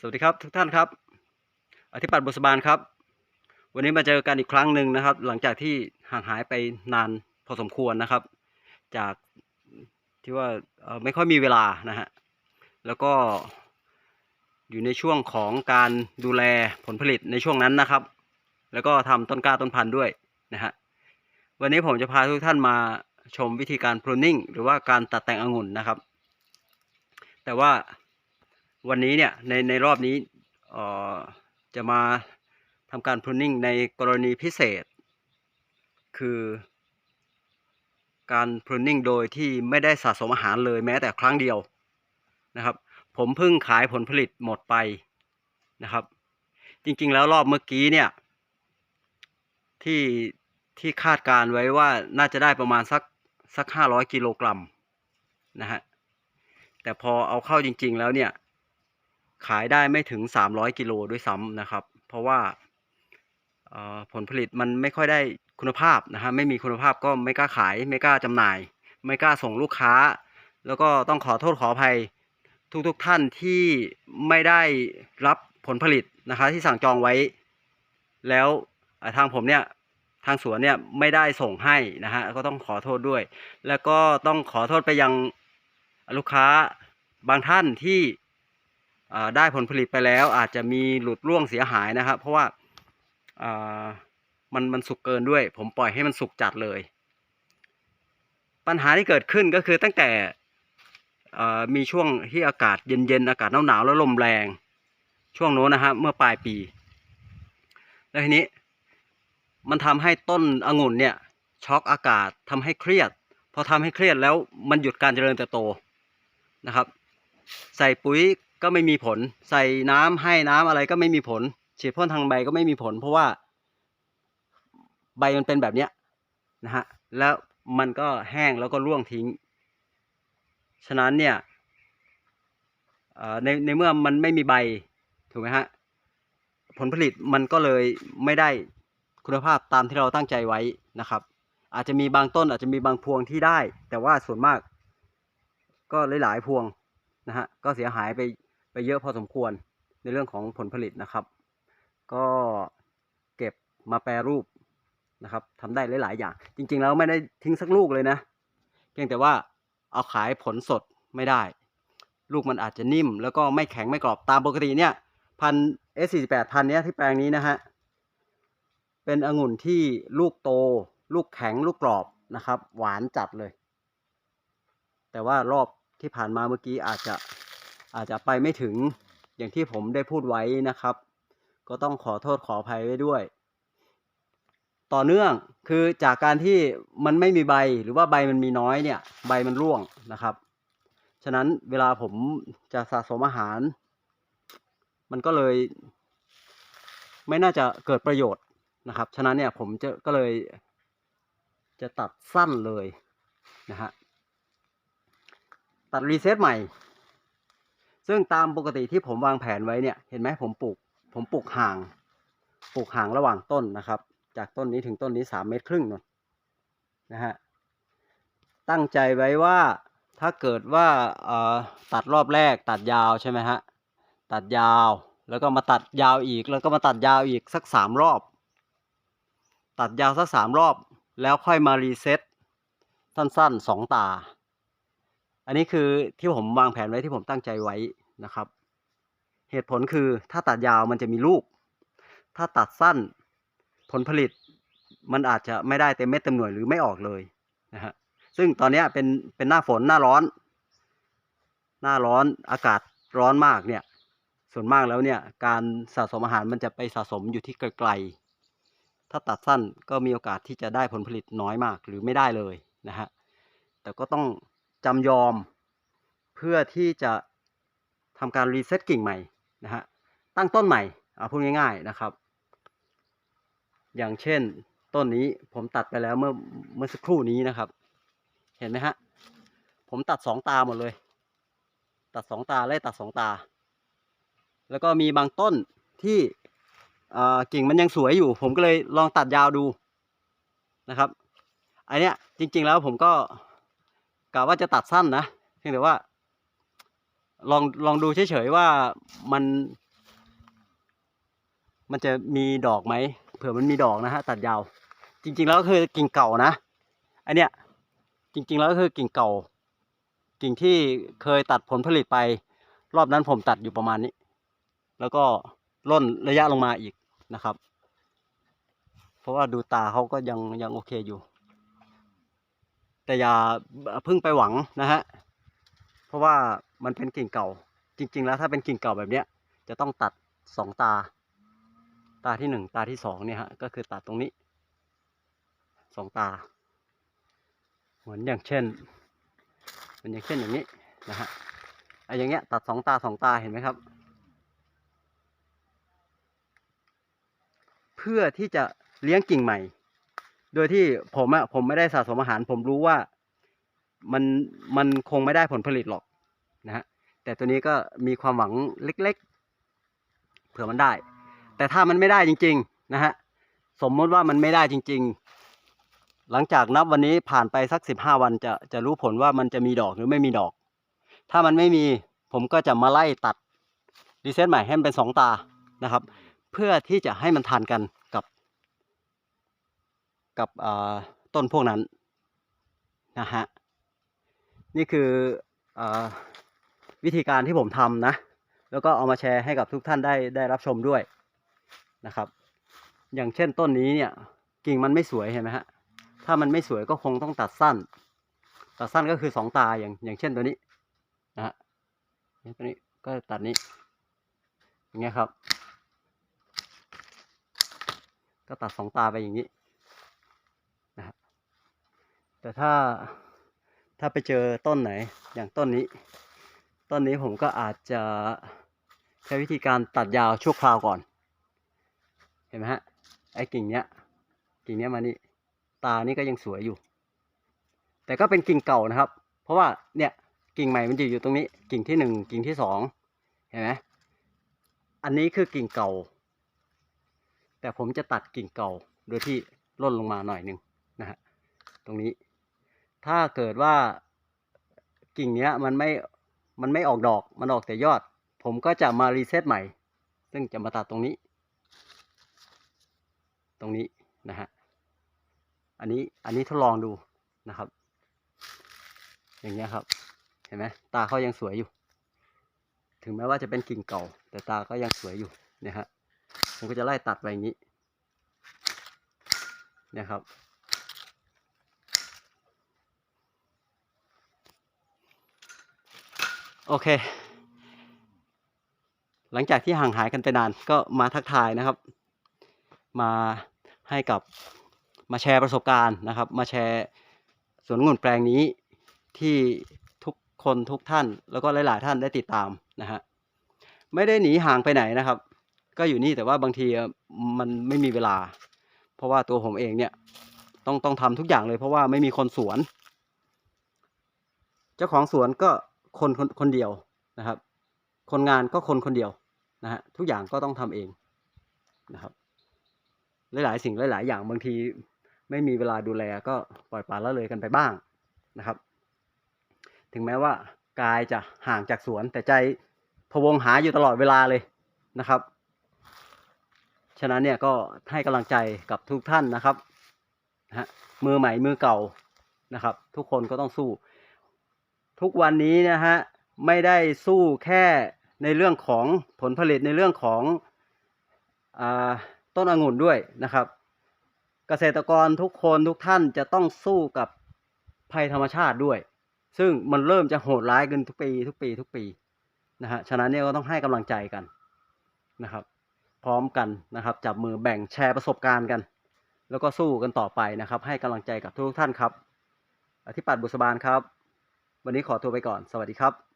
สวัสดีครับทุกท่านครับ อธิปัตย์บุษบาลครับ วันนี้มาเจอกันอีกครั้งหนึ่งนะครับ หลังจากที่ห่างหายไปนานพอสมควรนะครับ จากที่ว่าไม่ค่อยมีเวลานะฮะแล้วก็อยู่ในช่วงของการดูแลผลผลิตในช่วงนั้นนะครับ แล้วก็ทำต้นกล้าต้นพันธุ์ด้วยนะฮะวันนี้ผมจะพาทุกท่านมาชมวิธีการ pruning หรือว่าการตัดแต่งองุ่นนะครับ แต่ว่า วันนี้เนี่ยในในรอบนี้จะมาทำการ pruning ในกรณีพิเศษ คือการ pruning โดยที่ไม่ได้สะสมอาหารเลยแม้แต่ครั้งเดียวนะครับ ผมเพิ่งขายผลผลิตหมดไปนะครับ จริงๆแล้วรอบเมื่อกี้เนี่ย ที่ที่คาดการไว้ว่าน่าจะได้ประมาณสักสักห้าร้อยกิโลกรัมนะฮะแต่พอเอาเข้าจริง ๆ แล้วเนี่ย ขายได้ไม่ถึง 300 กิโลด้วยซ้ำนะครับ เพราะว่าผลผลิตมันไม่ค่อยได้คุณภาพนะฮะไม่มีคุณภาพก็ไม่กล้าขายไม่กล้าจำหน่าย ไม่กล้าส่งลูกค้า แล้วก็ต้องขอโทษขออภัยทุกๆทท่านที่ไม่ได้รับผลผลิตนะคะที่สั่งจองไว้ แล้วทางผมเนี่ยทางสวนเนี่ยไม่ได้ส่งให้นะฮะก็ต้องขอโทษด้วย แล้วก็ต้องขอโทษไปยังลูกค้าบางท่านที่ ได้ผลผลิตไปแล้ว อาจจะมีหลุดร่วงเสียหายนะครับ เพราะว่ามันมันสุกเกินด้วย ผมปล่อยให้มันสุกจัดเลย ปัญหาที่เกิดขึ้นก็คือตั้งแต่มีช่วงที่อากาศเย็นๆอากาศหนาวๆแล้วลมแรง ช่วงโน้นนะฮะเมื่อปลายปี แล้วทีนี้ มันทำให้ต้นองุ่นเนี่ยช็อกอากาศทำให้เครียด พอทำให้เครียดแล้วมันหยุดการเจริญเติบโตนะครับ ใส่ปุ๋ย ก็ไม่มีผล ใส่น้ำให้น้ำอะไรก็ไม่มีผล ฉีดพ่นทางใบก็ไม่มีผล เพราะว่า ใบมันเป็นแบบเนี้ยนะฮะแล้วมันก็แห้งแล้วก็ร่วงทิ้ง ฉะนั้นเนี่ยในในเมื่อมันไม่มีใบถูกไหมฮะผลผลิตมันก็เลยไม่ได้คุณภาพตามที่เราตั้งใจไว้นะครับ อาจจะมีบางต้นอาจจะมีบางพวงที่ได้ แต่ว่าส่วนมาก ก็หลายๆพวงนะฮะก็เสียหายไป ไปเยอะพอสมควรในเรื่องของผลผลิตนะครับ ก็เก็บมาแปรรูปนะครับทำได้หลาย ๆ อย่าง จริง ๆ แล้วไม่ได้ทิ้งสักลูกเลยนะ เพียงแต่ว่าเอาขายผลสดไม่ได้ ลูกมันอาจจะนิ่ม แล้วก็ไม่แข็งไม่กรอบตามปกติเนี่ยพันเอสสี่สิบแปดพันเนี้ยที่แปลงนี้นะฮะเป็นองุ่นที่ลูกโต ลูกแข็งลูกกรอบนะครับ หวานจัดเลย แต่ว่ารอบที่ผ่านมาเมื่อกี้อาจจะ อาจจะไปไม่ถึงอย่างที่ผมได้พูดไว้นะครับ ก็ต้องขอโทษขออภัยไว้ด้วย ต่อเนื่องคือจากการที่มันไม่มีใบหรือว่าใบมันมีน้อยเนี่ย ใบมันร่วงนะครับ ฉะนั้นเวลาผมจะสะสมอาหาร มันก็เลย ไม่น่าจะเกิดประโยชน์นะครับ ฉะนั้นเนี่ยผมจะก็เลยจะตัดสั้นเลยนะฮะตัดรีเซ็ตใหม่ ซึ่งตามปกติที่ผมวางแผนไว้เนี่ย เห็นไหมผมปลูก ผมปลูกห่าง ปลูกห่างระหว่างต้นนะครับ จากต้นนี้ถึงต้นนี้สามเมตรครึ่งนนนะฮะ ตั้งใจไว้ว่าถ้าเกิดว่าตัดรอบแรกตัดยาวใช่ไหมฮะ ตัดยาวแล้วก็มาตัดยาวอีก แล้วก็มาตัดยาวอีกสักสามรอบ ตัดยาวสักสามรอบ แล้วค่อยมารีเซ็ตสั้นๆสองตา อันนี้คือที่ผมวางแผนไว้ที่ผมตั้งใจไว้นะครับ เหตุผลคือถ้าตัดยาวมันจะมีลูก ถ้าตัดสั้นผลผลิตมันอาจจะไม่ได้เต็มเม็ดเต็มหน่วยหรือไม่ออกเลยนะฮะซึ่งตอนนี้เป็นเป็นหน้าฝนหน้าร้อน หน้าร้อนอากาศร้อนมากเนี่ย ส่วนมากแล้วเนี่ยการสะสมอาหารมันจะไปสะสมอยู่ที่ไกลๆ ถ้าตัดสั้นก็มีโอกาสที่จะได้ผลผลิตน้อยมากหรือไม่ได้เลยนะฮะแต่ก็ต้อง จำยอม เพื่อที่จะทำการรีเซ็ตกิ่งใหม่นะฮะตั้งต้นใหม่เอาพูดง่าย ๆนะครับ อย่างเช่นต้นนี้ผมตัดไปแล้วเมื่อเมื่อสักครู่นี้นะครับ เห็นไหมฮะผมตัดสองตาหมดเลย ตัดสองตาไล่ตัดสองตา แล้วก็มีบางต้นที่กิ่งมันยังสวยอยู่ ผมก็เลยลองตัดยาวดูนะครับอันเนี้ยจริง ๆ แล้วผมก็ กะว่าจะตัดสั้นนะเพียงแต่ว่า ลองลองดูเฉยๆว่ามัน มันจะมีดอกไหมเผื่อมันมีดอกนะฮะตัดยาว จริง ๆ แล้วก็คือกิ่งเก่านะอันเนี้ยจริง ๆ แล้วก็คือกิ่งเก่า กิ่งที่เคยตัดผลผลิตไป รอบนั้นผมตัดอยู่ประมาณนี้ แล้วก็ล่นระยะลงมาอีกนะครับ เพราะว่าดูตาเขาก็ยังยังโอเคอยู่ แต่อย่าพิ่งไปหวังนะฮะเพราะว่ามันเป็นกิ่งเก่า จริง ๆ แล้วถ้าเป็นกิ่งเก่าแบบเนี้ยจะต้องตัดสองตา ตาที่หนึ่งตาที่สองเนี่ยฮะก็คือตัดตรงนี้สองตา เหมือนอย่างเช่นเหมือนอย่างเช่นอย่างนี้นะฮะไอ้อย่างเงี้ยตัดสองตาสองตาเห็นไหมครับ เพื่อที่จะเลี้ยงกิ่งใหม่ โดยที่ผมอะผมไม่ได้สะสมอาหาร ผมรู้ว่ามันมันคงไม่ได้ผลผลิตหรอกนะฮะแต่ตัวนี้ก็มีความหวังเล็กๆ เผื่อมันได้ แต่ถ้ามันไม่ได้จริง ๆ นะฮะสมมติว่ามันไม่ได้จริง ๆ หลังจากนับวันนี้ผ่านไปสักสิบห้าวันจะจะรู้ผลว่ามันจะมีดอกหรือไม่มีดอก ถ้ามันไม่มีผมก็จะมาไล่ตัดรีเซ็ตใหม่ให้มันเป็นสองตานะครับ เพื่อที่จะให้มันทันกัน กับต้นพวกนั้นนะฮะนี่คืออวิธีการที่ผมทำนะ แล้วก็เอามาแชร์ให้กับทุกท่านได้ได้รับชมด้วยนะครับ อย่างเช่นต้นนี้เนี่ยกิ่งมันไม่สวยเห็นไหมฮะถ้ามันไม่สวยก็คงต้องตัดสั้น ตัดสั้นก็คือสองตาอย่างอย่างเช่นตัวนี้นะฮะตัวนี้ก็ตัดนี้อย่างเงี้ยครับ ก็ตัดสองตาไปอย่างนี้ แต่ถ้าถ้าไปเจอต้นไหนอย่างต้นนี้ ต้นนี้ผมก็อาจจะใช้วิธีการตัดยาวชั่วคราวก่อน เห็นไหมฮะไอ้กิ่งเนี้ยกิ่งเนี้ยมานี่ตานี่ก็ยังสวยอยู่ แต่ก็เป็นกิ่งเก่านะครับ เพราะว่าเนี่ยกิ่งใหม่มันจะอยู่ตรงนี้ กิ่งที่หนึ่งกิ่งที่สองเห็นไหมอันนี้คือกิ่งเก่า แต่ผมจะตัดกิ่งเก่าโดยที่ล่นลงมาหน่อยหนึ่งนะฮะตรงนี้ ถ้าเกิดว่ากิ่งเนี้ยมันไม่มันไม่ออกดอกมันออกแต่ยอด ผมก็จะมารีเซ็ตใหม่ ซึ่งจะมาตัดตรงนี้ ตรงนี้นะฮะอันนี้อันนี้ทดลองดูนะครับ อย่างเงี้ยครับ เห็นไหมตาเขายังสวยอยู่ ถึงแม้ว่าจะเป็นกิ่งเก่า แต่ตาก็ยังสวยอยู่นี่ยฮะผมก็จะไล่ตัดไปอย่างนี้นี่ยครับ โอเค หลังจากที่ห่างหายกันไปนานก็มาทักทายนะครับ มาให้กับมาแชร์ประสบการณ์นะครับ มาแชร์สวนองุ่นแปลงนี้ที่ทุกคนทุกท่าน แล้วก็หลาย ๆ ท่านได้ติดตามนะฮะไม่ได้หนีห่างไปไหนนะครับ ก็อยู่นี่แต่ว่าบางทีมันไม่มีเวลา เพราะว่าตัวผมเองเนี่ยต้องต้องทำทุกอย่างเลยเพราะว่าไม่มีคนสวน เจ้าของสวนก็ คนคนคนเดียวนะครับ คนงานก็คนคนเดียวนะฮะทุกอย่างก็ต้องทำเองนะครับ หลายๆ สิ่งหลาย ๆ อย่างบางทีไม่มีเวลาดูแลก็ปล่อยปละละเลยกันไปบ้างนะครับ ถึงแม้ว่ากายจะห่างจากสวน แต่ใจพะวงหาอยู่ตลอดเวลาเลยนะครับ ฉะนั้นเนี่ยก็ให้กำลังใจกับทุกท่านนะครับนะฮะมือใหม่มือเก่านะครับ ทุกคนก็ต้องสู้ ทุกวันนี้นะฮะไม่ได้สู้แค่ในเรื่องของผลผลิตในเรื่องของอต้นองุ่นด้วยนะครับ เกษตรกรทุกคนทุกท่านจะต้องสู้กับภัยธรรมชาติด้วย ซึ่งมันเริ่มจะโหดร้ายขึ้นทุกปีทุกปีทุกปีนะฮะฉะนั้นเนี่ยก็ต้องให้กำลังใจกันนะครับ พร้อมกันนะครับ จับมือแบ่งแชร์ประสบการณ์กัน แล้วก็สู้กันต่อไปนะครับ ให้กำลังใจกับทุกท่านครับ อธิปัตย์บุษบาลครับ วันนี้ขอตัวไปก่อน สวัสดีครับ